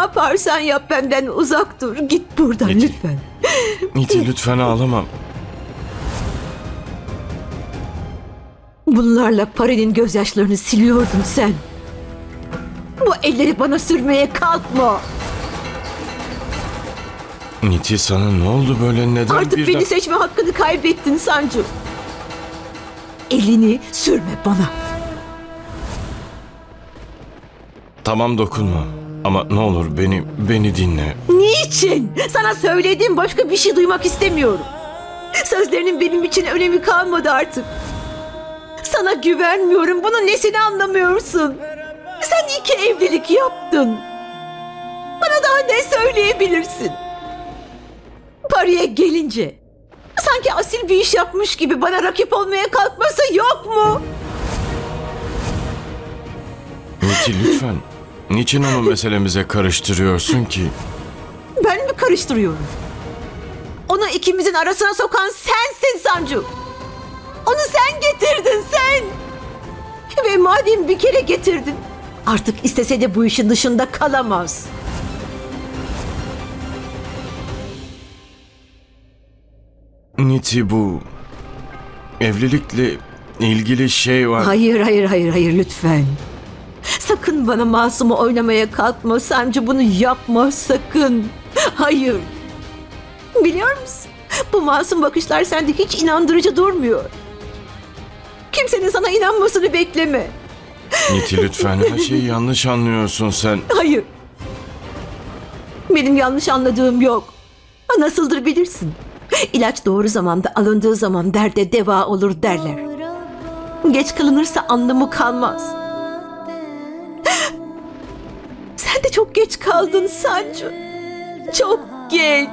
yaparsan yap benden uzak dur. Git buradan Niti. lütfen. Niti lütfen ağlama. Bunlarla Pari'nin gözyaşlarını siliyordun sen. Bu elleri bana sürmeye kalkma. Niti sana ne oldu böyle neden Artık birden... beni seçme hakkını kaybettin Sancu. Elini sürme bana. Tamam dokunma. Ama ne olur beni beni dinle. Niçin? Sana söylediğim başka bir şey duymak istemiyorum. Sözlerinin benim için önemi kalmadı artık. Sana güvenmiyorum. Bunun nesini anlamıyorsun? Sen iki evlilik yaptın. Bana daha ne söyleyebilirsin? Paraya gelince sanki asil bir iş yapmış gibi bana rakip olmaya kalkması yok mu? Niti lütfen. Niçin onu meselemize karıştırıyorsun ki? Ben mi karıştırıyorum? Onu ikimizin arasına sokan sensin Sancu. Onu sen getirdin sen. Ve madem bir kere getirdin, artık istese de bu işin dışında kalamaz. Niti bu evlilikle ilgili şey var. Hayır, hayır, hayır, hayır lütfen. Sakın bana masumu oynamaya kalkma Sancu bunu yapma sakın. Hayır. Biliyor musun? Bu masum bakışlar sende hiç inandırıcı durmuyor. Kimsenin sana inanmasını bekleme. Niti lütfen her şeyi yanlış anlıyorsun sen. Hayır. Benim yanlış anladığım yok. Nasıldır bilirsin. İlaç doğru zamanda alındığı zaman derde deva olur derler. Geç kalınırsa anlamı kalmaz. Geç kaldın Sancu. Çok geç.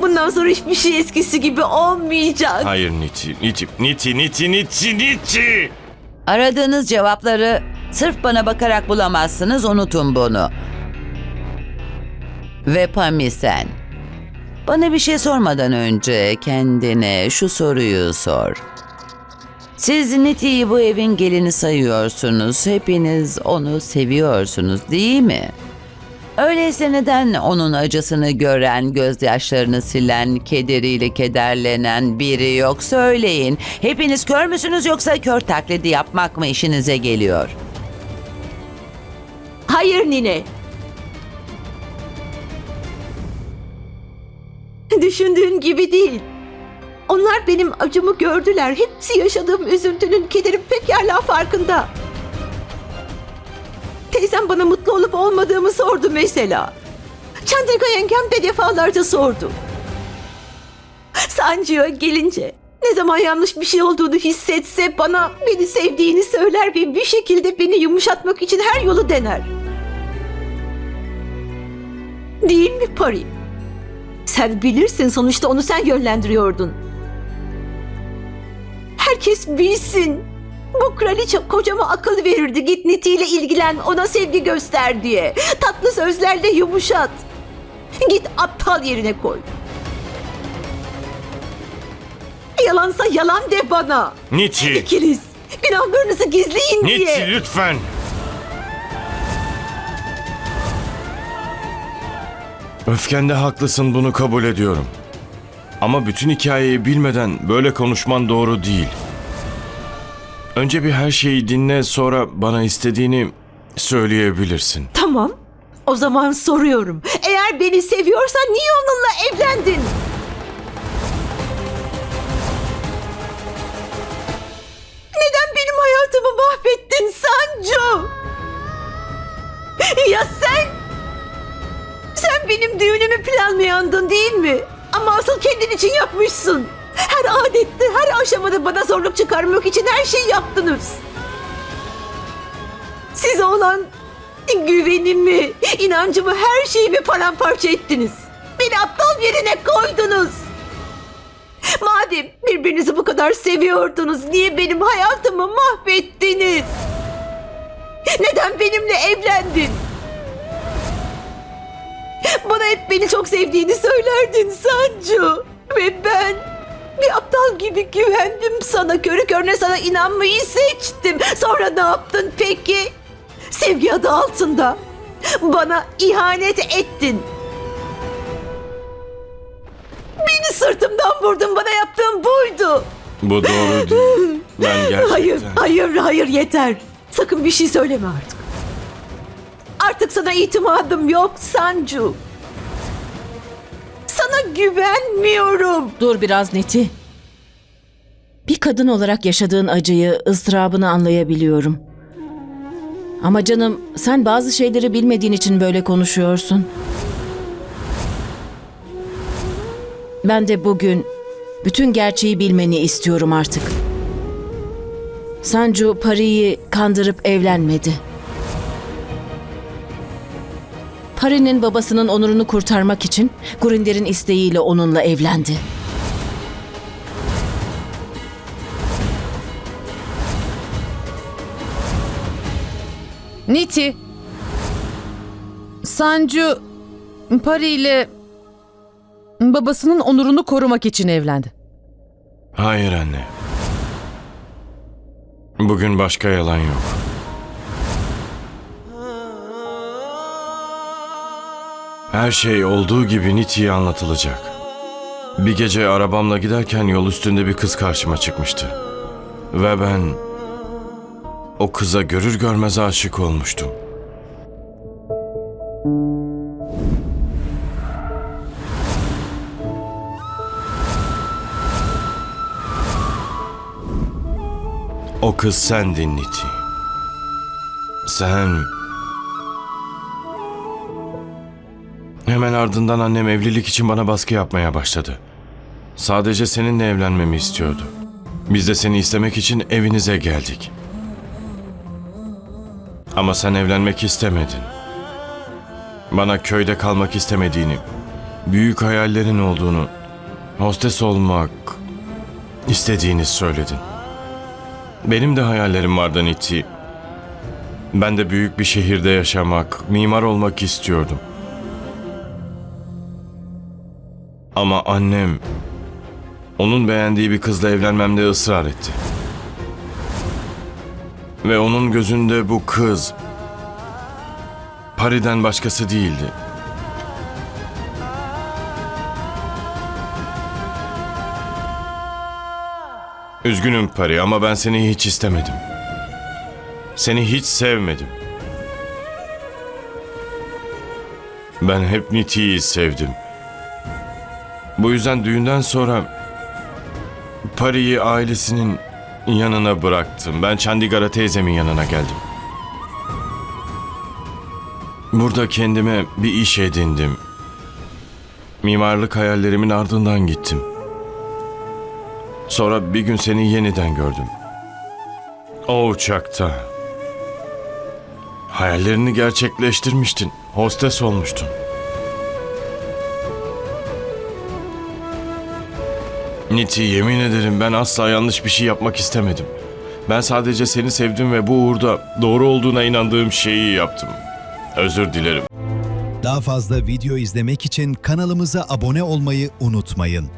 Bundan sonra hiçbir şey eskisi gibi olmayacak. Hayır Niti, Niti, Niti, Niti, Niti, Niti. Aradığınız cevapları sırf bana bakarak bulamazsınız unutun bunu. Ve Pami sen. Bana bir şey sormadan önce kendine şu soruyu sor. Siz Niti'yi bu evin gelini sayıyorsunuz. Hepiniz onu seviyorsunuz değil mi? Öyleyse neden onun acısını gören, gözyaşlarını silen, kederiyle kederlenen biri yok söyleyin. Hepiniz kör müsünüz yoksa kör taklidi yapmak mı işinize geliyor? Hayır nine. Düşündüğün gibi değil. Onlar benim acımı gördüler. Hepsi yaşadığım üzüntünün, kederin pekala farkında. Teyzem bana mutlu olup olmadığımı sordu mesela. Çandrika yengem de defalarca sordu. Sancı'ya gelince ne zaman yanlış bir şey olduğunu hissetse bana beni sevdiğini söyler ve bir şekilde beni yumuşatmak için her yolu dener. Değil mi Pari? Sen bilirsin sonuçta onu sen yönlendiriyordun. Herkes bilsin. Bu kraliçe kocama akıl verirdi. Git Niti ile ilgilen, ona sevgi göster diye. Tatlı sözlerle yumuşat. Git aptal yerine koy. Yalansa yalan de bana. Niti, İkiniz günahlarınızı gizleyin diye. Niti lütfen. Öfkende haklısın bunu kabul ediyorum. Ama bütün hikayeyi bilmeden böyle konuşman doğru değil. Önce bir her şeyi dinle sonra bana istediğini söyleyebilirsin. Tamam. O zaman soruyorum. Eğer beni seviyorsan niye onunla evlendin? Neden benim hayatımı mahvettin Sancu? Ya sen? Sen benim düğünümü planlayandın değil mi? Ama asıl kendin için yapmışsın. Her adette, her aşamada bana zorluk çıkarmak için her şeyi yaptınız. Size olan güvenimi, inancımı, her şeyimi paramparça ettiniz. Beni aptal yerine koydunuz. Madem birbirinizi bu kadar seviyordunuz, niye benim hayatımı mahvettiniz? Neden benimle evlendin? Bana hep beni çok sevdiğini söylerdin Sancu. Ve ben bir aptal gibi güvendim sana. Körü körüne sana inanmayı seçtim. Sonra ne yaptın peki? Sevgi adı altında. Bana ihanet ettin. Beni sırtımdan vurdun. Bana yaptığın buydu. Bu doğru değil. Ben gerçekten... Hayır, hayır, hayır yeter. Sakın bir şey söyleme artık. Artık sana itimadım yok Sancu. Güvenmiyorum. Dur biraz Neti. Bir kadın olarak yaşadığın acıyı, ızdırabını anlayabiliyorum. Ama canım, sen bazı şeyleri bilmediğin için böyle konuşuyorsun. Ben de bugün bütün gerçeği bilmeni istiyorum artık. Sancu Pari'yi kandırıp evlenmedi. Pari'nin babasının onurunu kurtarmak için Gurinder'in isteğiyle onunla evlendi. Niti. Sancu Pari ile babasının onurunu korumak için evlendi. Hayır anne. Bugün başka yalan yok. Her şey olduğu gibi Niti'ye anlatılacak. Bir gece arabamla giderken yol üstünde bir kız karşıma çıkmıştı. Ve ben o kıza görür görmez aşık olmuştum. O kız sendin Niti. Sen... Hemen ardından annem evlilik için bana baskı yapmaya başladı. Sadece seninle evlenmemi istiyordu. Biz de seni istemek için evinize geldik. Ama sen evlenmek istemedin. Bana köyde kalmak istemediğini, büyük hayallerin olduğunu, hostes olmak istediğini söyledin. Benim de hayallerim vardı Niti. Ben de büyük bir şehirde yaşamak, mimar olmak istiyordum. Ama annem onun beğendiği bir kızla evlenmemde ısrar etti. Ve onun gözünde bu kız Pari'den başkası değildi. Üzgünüm Pari ama ben seni hiç istemedim. Seni hiç sevmedim. Ben hep Niti'yi sevdim. Bu yüzden düğünden sonra Pari'yi ailesinin yanına bıraktım. Ben Chandigar'a teyzemin yanına geldim. Burada kendime bir iş edindim. Mimarlık hayallerimin ardından gittim. Sonra bir gün seni yeniden gördüm. O uçakta. Hayallerini gerçekleştirmiştin. Hostes olmuştun. Niti yemin ederim ben asla yanlış bir şey yapmak istemedim. Ben sadece seni sevdim ve bu uğurda doğru olduğuna inandığım şeyi yaptım. Özür dilerim. Daha fazla video izlemek için kanalımıza abone olmayı unutmayın.